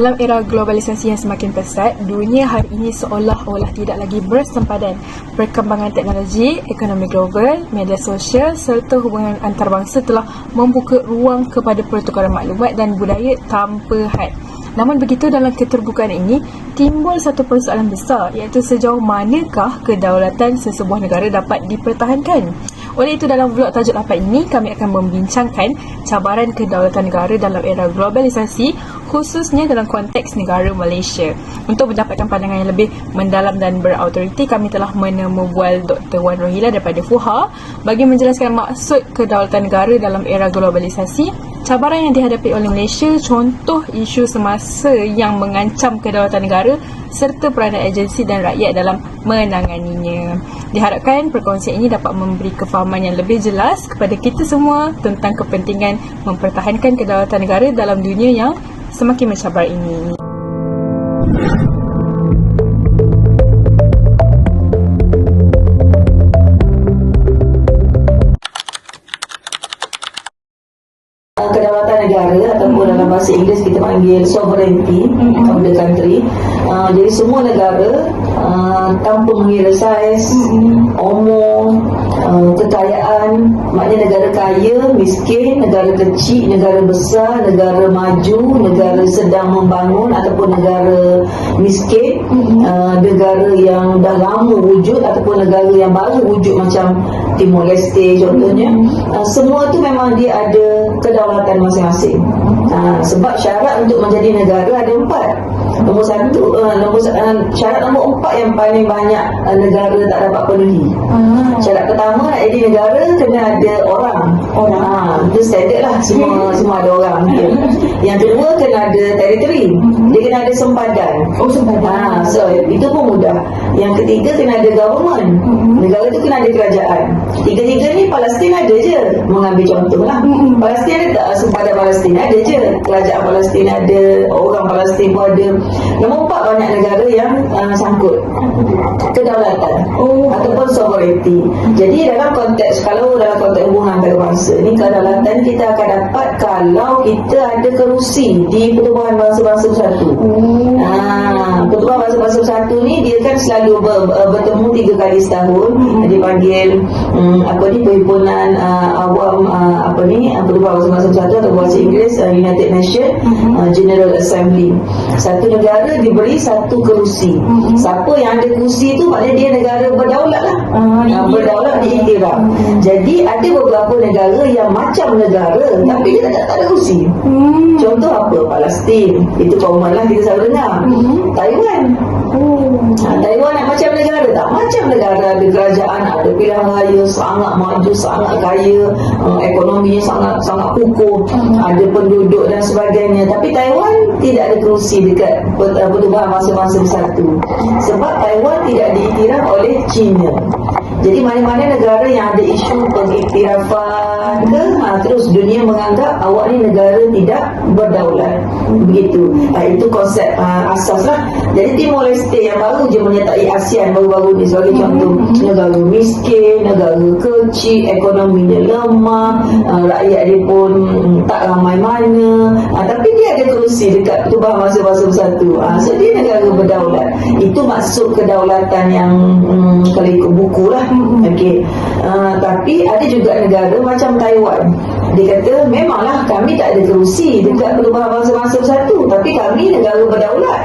Dalam era globalisasi yang semakin pesat, dunia hari ini seolah-olah tidak lagi bersempadan. Perkembangan teknologi, ekonomi global, media sosial serta hubungan antarabangsa telah membuka ruang kepada pertukaran maklumat dan budaya tanpa had. Namun begitu dalam keterbukaan ini timbul satu persoalan besar iaitu sejauh manakah kedaulatan sesebuah negara dapat dipertahankan. Oleh itu dalam vlog tajuk 8 ini kami akan membincangkan cabaran kedaulatan negara dalam era globalisasi khususnya dalam konteks negara Malaysia. Untuk mendapatkan pandangan yang lebih mendalam dan berautoriti kami telah menemu bual Dr. Wan Rohila daripada FUHA bagi menjelaskan maksud kedaulatan negara dalam era globalisasi cabaran yang dihadapi oleh Malaysia, contoh isu semasa yang mengancam kedaulatan negara serta peranan agensi dan rakyat dalam menanganinya. Diharapkan perkongsian ini dapat memberi kefahaman yang lebih jelas kepada kita semua tentang kepentingan mempertahankan kedaulatan negara dalam dunia yang semakin mencabar ini. kedaulatan negara ataupun dalam bahasa Inggeris kita panggil sovereignty of the country. Uh, jadi semua negara uh, tanpa mengira saiz, umur, uh, kekayaan, maknanya negara kaya, miskin, negara kecil, negara besar, negara maju, negara sedang membangun ataupun negara miskin, uh, negara yang dah lama wujud ataupun negara yang baru wujud macam Timor Leste contohnya. Uh, semua tu memang dia ada kedaulatan masing-masing. Uh, sebab syarat untuk menjadi negara ada empat. Nombor satu, uh, nombor, uh, syarat nombor empat yang paling banyak uh, negara tak dapat penuhi. Syarat pertama nak jadi negara kena ada orang. Orang. Ha, itu standard lah semua semua ada orang. Okay. Yang kedua kena ada teritori. Dia kena ada sempadan. Oh sempadan. Ha, so itu pun mudah. Yang ketiga kena ada government. Negara tu kena ada kerajaan. Tiga-tiga ni Palestin ada je. Mengambil contoh lah. Palestin ada tak sempadan Palestin? Ada je. Kerajaan Palestin ada. Orang Palestin pun ada. Nombor empat banyak negara yang uh, sangkut kedaulatan oh. ataupun sovereignty. Jadi dalam konteks kalau dalam konteks hubungan antarabangsa ni kedaulatan kita akan dapat kalau kita ada kerusi di Pertubuhan Bangsa-Bangsa Bersatu. Hmm. Ha, Pertubuhan Bangsa-Bangsa Bersatu ni dia kan selalu ber, ber, bertemu tiga kali setahun hmm. dipanggil um, apa ni perhimpunan uh, awam uh, apa ni uh, Pertubuhan Bangsa-Bangsa Bersatu atau bahasa Inggeris uh, United Nations hmm. uh, General Assembly. Satu negara diberi satu kerusi. Hmm. Siapa yang ada kerusi tu maknanya dia negara berdaulat lah. Ah, Uh, berdaulat diiktiraf. Jadi ada beberapa negara yang macam negara tapi dia tak, tak ada kerusi. Hmm. Contoh apa? Palestin. Itu lah kita selalu dengar. Hmm. Taiwan. Oh. Ha, Taiwan nak macam negara tak? Macam negara ada kerajaan, ada pilihan raya, sangat maju, sangat kaya, uh, ekonominya sangat sangat kukuh, ada penduduk dan sebagainya. Tapi Taiwan tidak ada kerusi dekat per- uh, pertubuhan masa-masa bersatu. Sebab Taiwan tidak diiktiraf oleh China. Jadi mana-mana negara yang ada isu pengiktirafan ke, ha, terus dunia menganggap awak ni negara tidak berdaulat. Begitu. Ha, itu konsep ha, asas lah. Jadi Timor Leste yang baru je menyertai ASEAN baru-baru ni sebagai contoh. Negara miskin, negara kecil, ekonominya lemah, ha, rakyat dia pun mm, tak ramai mana. Ha, tapi dia ada kerusi dekat pertubuhan masa-masa bersatu. Ha, so dia negara berdaulat. Itu maksud kedaulatan yang mm, kalau ikut buku lah. Okey. Uh, tapi ada juga negara macam Taiwan. Dia kata memanglah kami tak ada kerusi dekat pertubuhan bangsa-bangsa bersatu tapi kami negara berdaulat.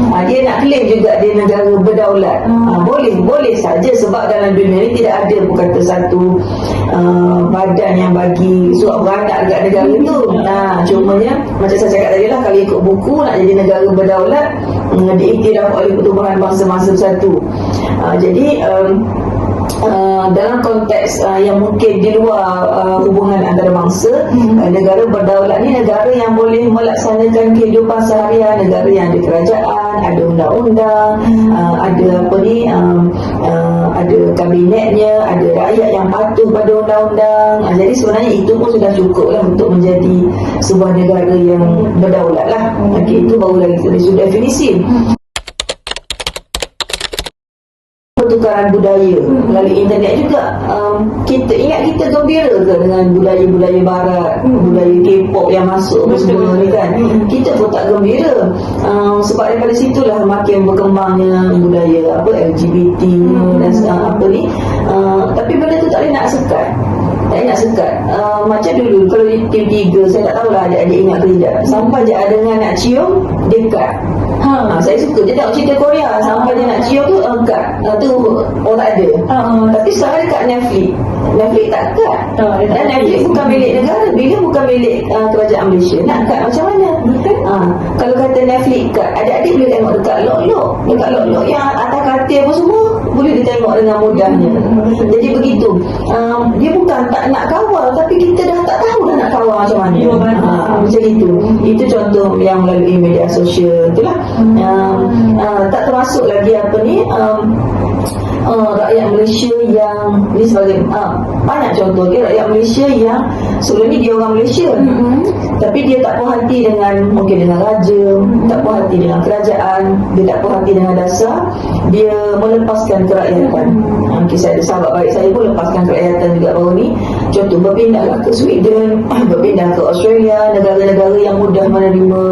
Ha, dia nak claim juga dia negara berdaulat. Ha, boleh, boleh saja sebab dalam dunia ni tidak ada kata satu uh, badan yang bagi surat beranak dekat negara tu. Ha, cumanya macam saya cakap tadi lah kalau ikut buku nak jadi negara berdaulat um, diiktiraf oleh pertubuhan bangsa-bangsa bersatu. Ha, jadi um, Uh, dalam konteks uh, yang mungkin di luar uh, hubungan antarabangsa hmm. uh, negara berdaulat ni negara yang boleh melaksanakan kehidupan seharian negara yang ada kerajaan ada undang-undang hmm. uh, ada apa ni um, uh, ada kabinetnya ada rakyat yang patuh pada undang-undang uh, jadi sebenarnya itu pun sudah cukup lah untuk menjadi sebuah negara yang berdaulat lah hmm. okay, itu baru lagi kita definisi pertukaran pertukaran budaya melalui internet juga um, kita ingat kita gembira ke dengan budaya-budaya barat budaya K-pop yang masuk apa semua ni kan? Kita pun tak gembira. Um, sebab daripada situlah makin berkembangnya budaya apa LGBT dan uh, apa ni. Uh, tapi benda tu tak boleh nak sekat. Tak nak sekat. Uh, macam dulu kalau di tim 3 saya tak tahulah adik-adik ingat ke tidak. Sampai je ada dengan nak cium dekat Ha, saya suka. Dia tengok cerita Korea sampai dia nak cium tu. Uh, tu tak ada. Ha. Tapi sekarang dekat Netflix. Netflix tak kat. Dia tak Dan Netflix bukan milik negara, bila bukan milik uh, kerajaan Malaysia. Nak kat macam mana? Ha, kalau kata Netflix kat, adik-adik boleh tengok dekat lok-lok. Dekat lok-lok yang atas katil apa semua boleh ditengok dengan mudahnya. Jadi begitu. Um, dia bukan tak nak kawal tapi kita dah tak tahu dah nak kawal macam mana. Ya. Ha, macam itu. Itu contoh yang melalui media sosial itulah. Um, uh, tak termasuk lagi apa ni um, uh, rakyat Malaysia yang ni sebagai uh, banyak contoh dia rakyat Malaysia yang sebelum ni dia orang Malaysia. Tapi dia tak puas hati dengan mungkin dengan raja tak puas hati dengan kerajaan dia tak puas hati dengan dasar dia melepaskan kerakyatan. Mungkin saya ada sahabat baik saya pun lepaskan kerakyatan juga baru ni. Contoh berpindahlah ke Sweden berpindah ke Australia negara-negara yang mudah menerima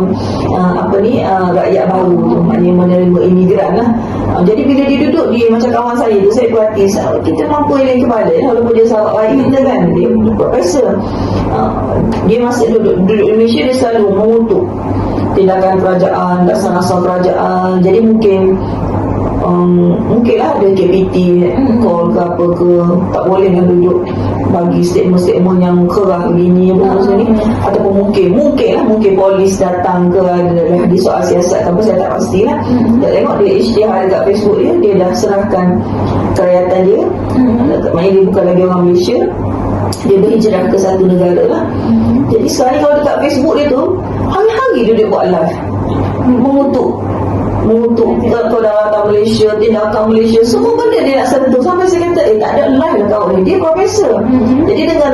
uh, apa ni uh, rakyat baru tu. Maknanya menerima imigran lah. Uh, jadi bila dia duduk dia macam kawan saya tu saya perhati "Sa- kita mampu eling kepala walaupun dia sahabat baik kita kan? Dia profesor uh, dia masih duduk duduk di Malaysia dia selalu mengutuk tindakan kerajaan dasar-dasar kerajaan. Jadi mungkin um, mungkinlah ada KPT call ke apa ke tak boleh kan duduk bagi statement-statement yang kerah begini apa macam ni. ataupun mungkin mungkin lah mungkin polis datang ke ada di soal siasat apa saya tak pasti lah. Tak tengok dia isytihar dekat Facebook dia dia dah serahkan kerakyatan dia. Maknanya dia bukan lagi orang Malaysia dia berhijrah ke satu negara lah jadi sekarang kalau dekat Facebook dia tu hari-hari dia, dia buat live mengutuk mengutuk kedaulatan Malaysia, tindakan Malaysia, semua benda dia nak sentuh. Sampai saya kata, eh tak ada live lah kau ni. Dia profesor. Jadi dengan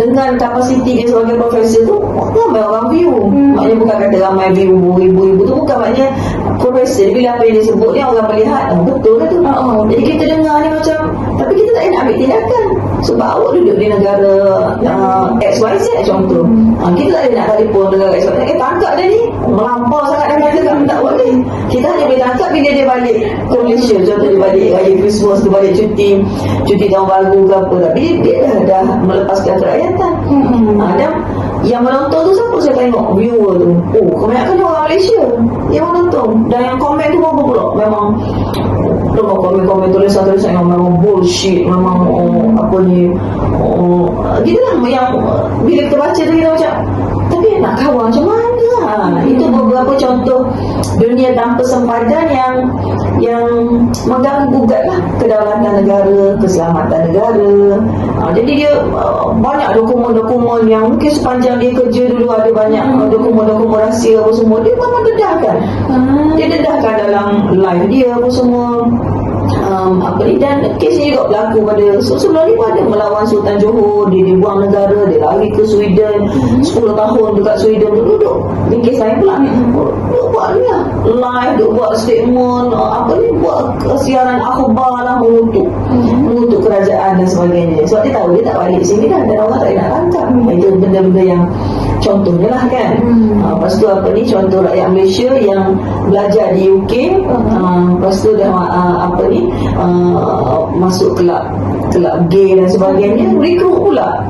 dengan kapasiti dia sebagai profesor tu, ramai orang view. Maknanya bukan kata ramai view ribu-ribu tu, bukan maknanya profesor. Bila apa yang dia sebut ni, orang melihat, oh, betul lah tu. Jadi kita dengar ni macam, tapi kita tak nak ambil tindakan. Sebab awak duduk di negara uh, XYZ contoh. Uh, kita tak boleh nak telefon negara XYZ. Eh tangkap dia ni. Melampau sangat dah kata tak, tak boleh. Kita hanya boleh tangkap bila dia balik ke Malaysia. Contoh dia balik raya Christmas, dia balik cuti, cuti tahun baru ke apa. Tapi dia dah, dah melepaskan kerakyatan. Uh, dan yang menonton tu siapa saya tengok? Viewer tu. Oh kebanyakan orang Malaysia. Yang menonton. Dan yang komen tu apa pula? Memang memang komen-komen tulisan-tulisan yang memang bullshit. Memang oh, apa ni? Oh, gitu lah yang bila kita baca tu kita macam tapi nak kawan macam mana Ha, itu beberapa contoh dunia tanpa sempadan yang yang mengganggu gugat lah kedaulatan negara, keselamatan negara. Ha, jadi dia uh, banyak dokumen-dokumen yang mungkin sepanjang dia kerja dulu ada banyak uh, dokumen-dokumen rahsia apa semua dia memang dedahkan. Dia dedahkan dalam live dia apa semua um, apa ni dan kes ni juga berlaku pada so, sebelum ni pun ada melawan Sultan Johor dia dibuang negara dia lari ke Sweden 10 tahun dekat Sweden tu duduk. Ni kes lain pula duduk buat ni lah. Live duduk buat statement uh, apa ni buat siaran akhbar lah mengutuk. Mengutuk kerajaan dan sebagainya. Sebab dia tahu dia tak balik sini dah dan orang tak nak tangkap. Itu benda-benda yang contohnya lah kan uh, lepas tu apa ni contoh rakyat Malaysia yang belajar di UK uh, lepas tu dah uh, apa ni uh, masuk kelab kelab gay dan sebagainya rekrut pula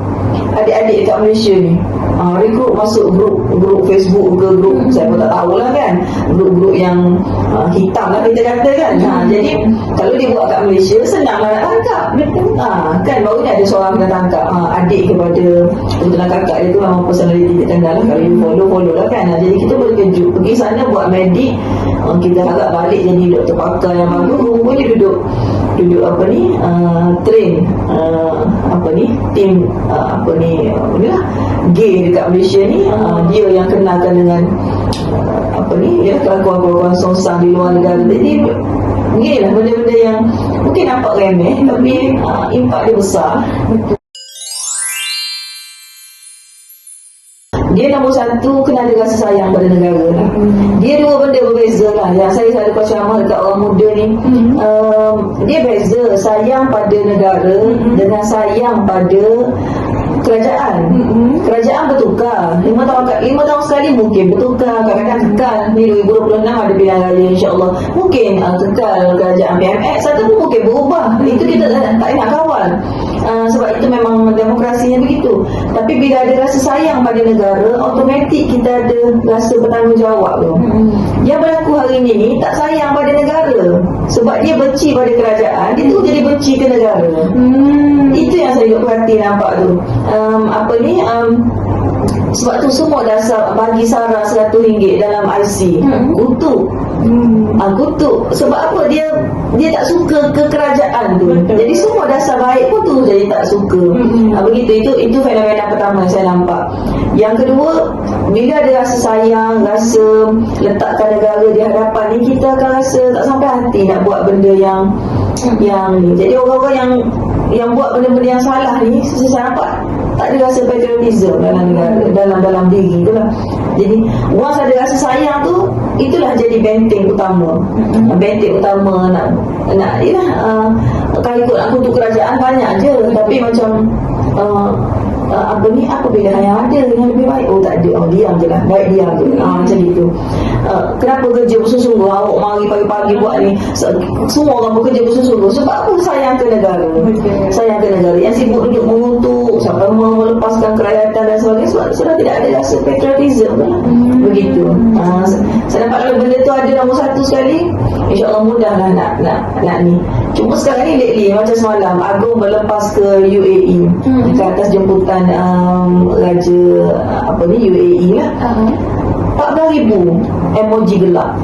adik-adik dekat Malaysia ni. Uh, rekrut masuk grup grup Facebook ke grup saya pun tak tahulah kan. Grup-grup yang uh, hitam lah kita kata kan. Ha, jadi kalau dia buat kat Malaysia senang lah nak tangkap ha, kan baru ni ada seorang kena tangkap ha, adik kepada kebetulan kakak dia tu memang personality dia tengah lah kalau you follow follow lah kan. Jadi kita boleh kejut. Pergi sana buat medik ha, kita harap balik jadi doktor pakar yang bagus boleh duduk duduk apa ni uh, train uh, apa ni tim uh, apa ni uh, ni lah gay dekat Malaysia ni. Uh, dia yang kenalkan dengan uh, apa ni ya kelakuan-kelakuan songsang di luar negara. Jadi ni lah benda-benda yang mungkin nampak remeh tapi uh, impak dia besar. Dia nombor satu kena ada rasa sayang pada negara. Lah. Dia dua benda berbeza lah. Yang saya selalu ceramah dekat orang muda ni, um, dia beza sayang pada negara dengan sayang pada kerajaan. Kerajaan bertukar. Lima tahun lima tahun sekali mungkin bertukar. Kadang-kadang kekal. Ni 2026 ada pilihan raya insya-Allah. Mungkin uh, kekal kerajaan PMX satu pun mungkin berubah. Itu kita tak, tak nak kawal. Uh, sebab itu memang demokrasinya begitu. Tapi bila ada rasa sayang pada negara, automatik kita ada rasa bertanggungjawab tu. Yang berlaku hari ini ni tak sayang pada negara. Sebab dia benci pada kerajaan, dia tu jadi benci ke negara. Hmm. Itu yang saya perhati nampak tu. Um, apa ni? Um, sebab tu semua dasar bagi Sarah RM100 dalam IC. Hmm. Kutuk. Hmm. Ah, kutuk. Sebab apa? Dia dia tak suka ke kerajaan tu. Betul. Jadi semua dasar baik pun tu jadi tak suka. Mm-mm. Ah, begitu itu itu fenomena pertama yang saya nampak. Yang kedua, bila ada rasa sayang, rasa letakkan negara di hadapan ni kita akan rasa tak sampai hati nak buat benda yang yang ni. Jadi orang-orang yang yang buat benda-benda yang salah ni saya nampak tak ada rasa patriotism dalam negara dalam dalam diri tu lah jadi once ada rasa sayang tu itulah jadi benteng utama. Benteng utama nak nak yalah uh, kalau ikut nak kutuk kerajaan banyak je. Tapi macam uh, uh, apa ni apa pilihan yang ada yang lebih baik? Oh tak ada. Oh diam je lah. Baik diam je. Ah, macam itu. Uh, kenapa kerja bersungguh-sungguh? Awak mari pagi-pagi buat ni. Se- semua orang bekerja bersungguh-sungguh. Sebab apa sayang ke negara. Betul. sayang ke negara sudah tidak ada rasa patriotism lah. begitu uh, saya nampak kalau benda tu ada nombor satu sekali insyaAllah mudahlah nak, nak, nak ni cuma sekarang ni lately macam semalam Agung berlepas ke UAE Hmm. ke atas jemputan um, Raja apa ni UAE lah Uh-huh. 14,000 emoji gelap?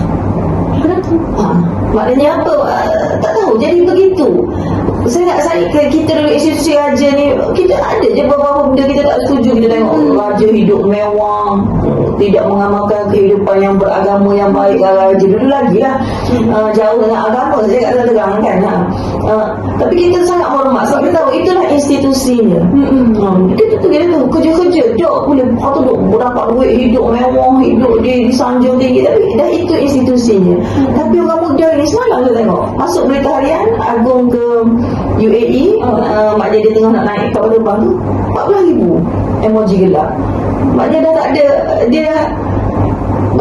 Ha, maknanya apa? Uh, tak tahu. Jadi begitu. Saya nak saya kita dulu institusi raja ni? Kita ada je beberapa benda kita tak setuju. Kita tengok raja hidup mewah tidak mengamalkan kehidupan yang beragama yang baik raja dulu lagi lah. Uh, jauh dengan agama saya kat terang kan ha. uh, tapi kita sangat hormat sebab kita tahu itulah institusinya. Hmm, kita tu dia tu kerja-kerja tak boleh atau duk dapat duit hidup mewah hidup di, sanjung tinggi. Tapi dah itu institusinya. Tapi orang muda ni semalam saya tengok masuk berita harian Agung ke UAE uh, mak dia dia tengah nak naik kapal terbang tu 14,000 emoji gelap. Mak dia dah tak ada dia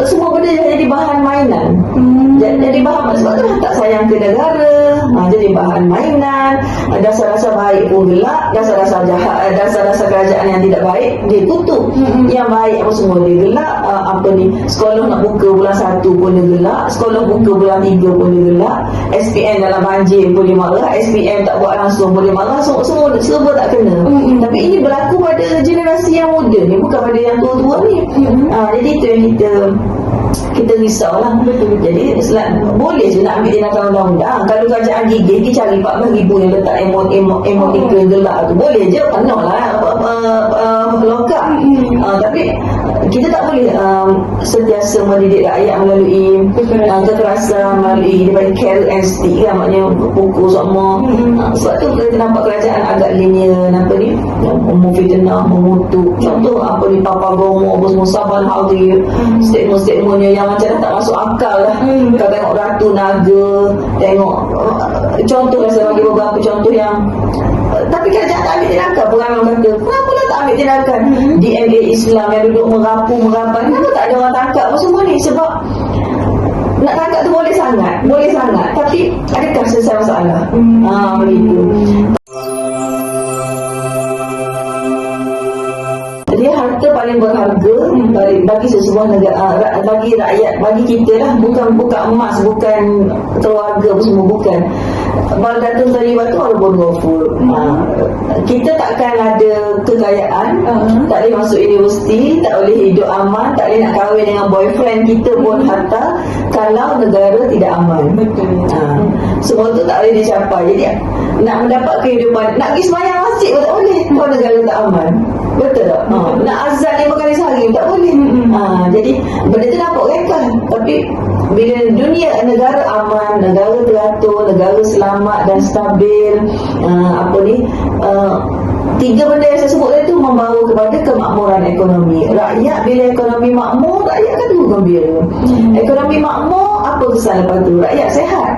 semua benda jadi bahan mainan. Hmm. Jadi, bahan sebab tu tak sayang ke negara ha, jadi bahan mainan dasar-dasar baik pun gelap dasar-dasar jahat eh, dasar-dasar kerajaan yang tidak baik dia tutup Mm-mm. yang baik apa semua dia gelap ha, apa ni sekolah nak buka bulan 1 pun dia gelap sekolah buka bulan 3 pun dia gelap SPM dalam banjir pun dia marah SPM tak buat langsung pun dia marah semua, semua, semua tak kena Mm-mm. tapi ini berlaku pada generasi yang muda ni bukan pada yang tua-tua ni Mm-mm. ha, jadi itu yang kita kita risau lah Betul, jadi sel- boleh je nak ambil tindakan undang-undang. Kalau kerajaan gigih dia cari 14 ribu yang letak emot emot emotikal gelap tu. Boleh je penuh lah. Uh, uh, uh, lokal Mm-mm. uh, tapi kita tak boleh um, sentiasa mendidik rakyat melalui uh, kekerasan melalui daripada carrot and stick kan maknanya pukul semua uh, sebab tu kita nampak kerajaan agak lenient apa ni? Memfitnah mengutuk contoh apa ni Papa Gomo apa semua Saban Hari statement-statementnya yang macam tak masuk akal lah. Hmm. kau tengok Ratu Naga tengok uh, contoh lah saya bagi beberapa contoh yang uh, tapi kerajaan tak ambil tindakan pengamal kata kenapa lah tak ambil tindakan? Hmm. DMA Islam yang duduk merapu merapat kenapa tak ada orang tangkap? Apa semua ni? Sebab nak tangkap tu boleh sangat boleh sangat. Tapi adakah selesai masalah? Hmm. ah begitu bagi, sesebuah negara ah, bagi rakyat bagi kita lah bukan bukan emas bukan keluarga apa semua bukan Baldatun Taribat tu walaupun ghafur ha, kita takkan ada kekayaan Uh-huh. tak boleh masuk universiti tak boleh hidup aman tak boleh nak kahwin dengan boyfriend kita pun harta kalau negara tidak aman Betul. Ha, semua tu tak boleh dicapai. Jadi nak mendapat kehidupan, nak pergi semayang masjid pun tak boleh kalau negara tak aman. Betul tak? Ha, nak azan lima kali sehari tak boleh. Ha, jadi benda tu nampak reka. Tapi bila dunia negara aman, negara teratur, negara selamat dan stabil uh, apa ni uh, tiga benda yang saya sebut tadi tu membawa kepada kemakmuran ekonomi rakyat bila ekonomi makmur rakyat kan tunggu gembira ekonomi makmur apa kesan lepas tu? Rakyat sehat.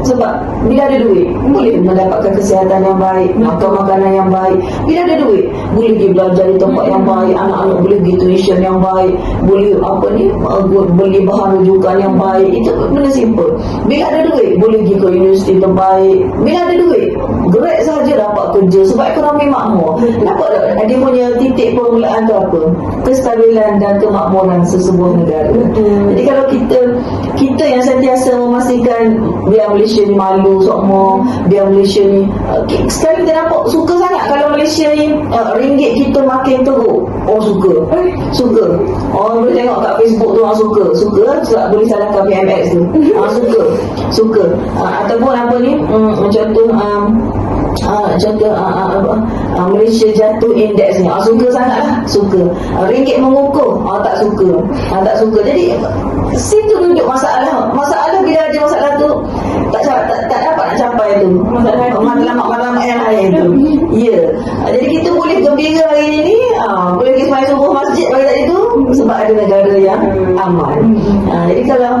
Sebab bila ada duit boleh mendapatkan kesihatan yang baik makan makanan yang baik. Bila ada duit boleh pergi belajar di tempat yang baik anak-anak boleh pergi tuition yang baik boleh apa ni beli bahan rujukan yang baik. Itu benda simple. Bila ada duit boleh pergi ke universiti terbaik. Bila ada duit gerak sahaja dapat kerja sebab ekonomi makmur. Nampak tak dia punya titik permulaan tu apa? Kestabilan dan kemakmuran sesebuah negara. Jadi kalau kita yang sentiasa memastikan biar Malaysia ni malu sokmo biar Malaysia ni uh, ki- sekarang kita nampak suka sangat kalau Malaysia ni uh, ringgit kita makin teruk. Oh suka. Suka. Orang boleh tengok kat Facebook tu orang suka. Suka sebab boleh salahkan PMX tu. Ah, suka. Suka. Uh, ataupun apa ni um, contoh um, Ah, contoh ah, apa, ah, Malaysia jatuh indeks ni. Ah, suka sangat lah. Suka. Ah, ringgit mengukuh ah, tak suka. Ah, tak suka. Jadi situ tunjuk masalah. Masalah bila ada masalah tu tak, ca- tak, tak dapat nak capai tu. Matlamat-matlamat yang lain tu. Ya. Ah, jadi kita boleh gembira hari ni ah, boleh pergi semayang subuh masjid pagi tadi tu sebab ada negara yang aman. Ah, jadi kalau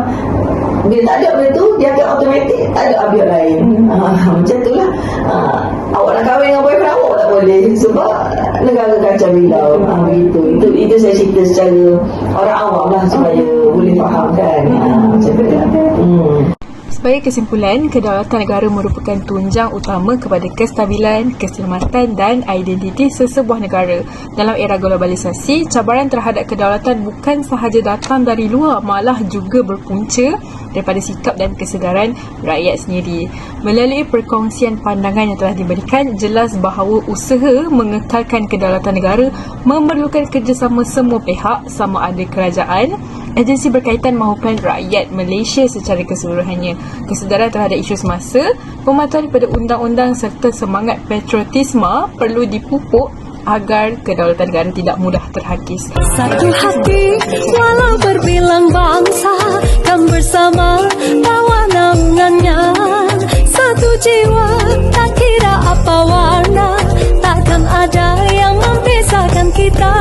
bila tak ada benda tu dia akan automatik tak ada objek lain. Ah, macam tu lah. Ah, awak nak kahwin dengan boyfriend awak tak boleh. Sebab negara kacau bilau ah, begitu itu itu saya cerita secara orang awam lah supaya boleh faham kan. Ah, macam tu lah. Hmm. Sebagai kesimpulan, kedaulatan negara merupakan tunjang utama kepada kestabilan, keselamatan dan identiti sesebuah negara. Dalam era globalisasi, cabaran terhadap kedaulatan bukan sahaja datang dari luar, malah juga berpunca daripada sikap dan kesedaran rakyat sendiri. Melalui perkongsian pandangan yang telah diberikan, jelas bahawa usaha mengekalkan kedaulatan negara memerlukan kerjasama semua pihak, sama ada kerajaan, agensi berkaitan maupun rakyat Malaysia secara keseluruhannya. Kesedaran terhadap isu semasa, pematuhan pada undang-undang serta semangat patriotisme perlu dipupuk agar kedaulatan negara tidak mudah terhakis. Satu hati walau berbilang bangsa Kan bersama bawa naungannya Satu jiwa tak kira apa warna Takkan ada yang memisahkan kita